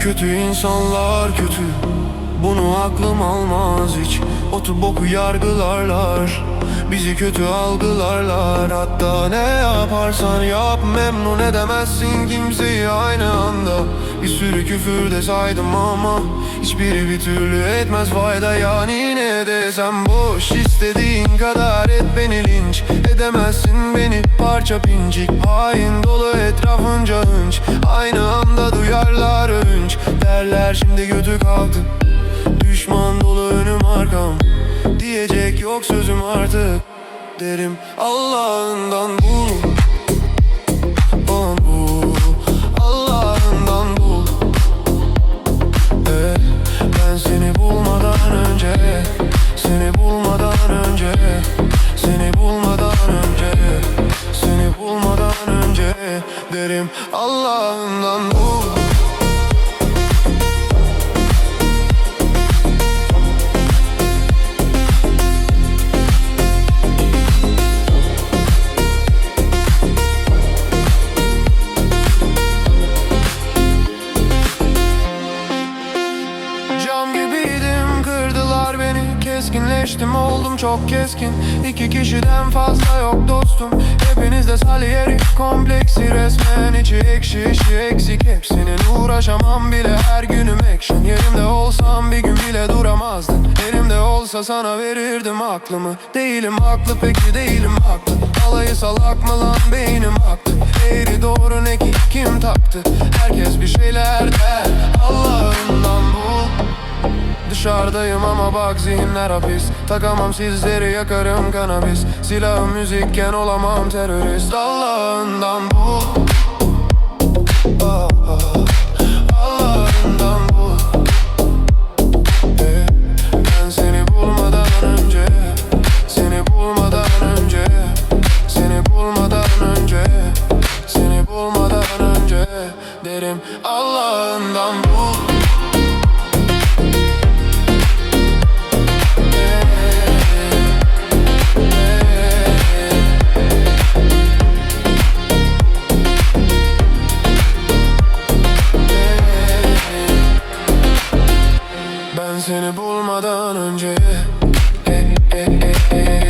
Kötü insanlar kötü. Bunu aklım almaz hiç. Otu boku yargılarlar. Bizi kötü algılarlar. Hatta ne yaparsan yap Memnun edemezsin. Kimseyi aynı anda Bir sürü küfür de saydım ama Hiçbiri bir türlü etmez fayda. Yani ne desem boş istediğin kadar et beni linç. Edemezsin beni parça pincik. Hain dolu etrafınca hınç. Aynı anda duyarlar övünç. Derler şimdi götü kalktı Düşman dolu önüm arkam yok sözüm artık Derim Allah'ından bul Bana bul Allah'ından bul Eh, Ben seni bulmadan önce Seni bulmadan önce Seni bulmadan önce Seni bulmadan önce Derim Allah'ından bul Keskinleştim oldum çok keskin. İki kişiden fazla yok dostum. Hepinizde Salieri kompleksi resmen. İçi ekşi işi eksik. Hepsinin uğraşamam bile. Her günüm action. Yerimde olsam bir gün bile duramazdın. Elimde olsa sana verirdim aklımı. Değilim haklı peki değilim haklı. Alayı salak mı lan? Beynim aktı. Eğri doğru ne ki? Kim taktı? Herkes bir şeyler Dışarıdayım ama bak zihinler hapis. Takamam sizleri yakarım kanabis. Silahım müzikken olamam terörist. Allah'ından Ah, ah. Allah'ından Eh, Ben seni bulmadan önce Seni bulmadan önce Seni bulmadan önce Seni bulmadan önce Derim Allah'ından bul olmadan önce e, e, e, e.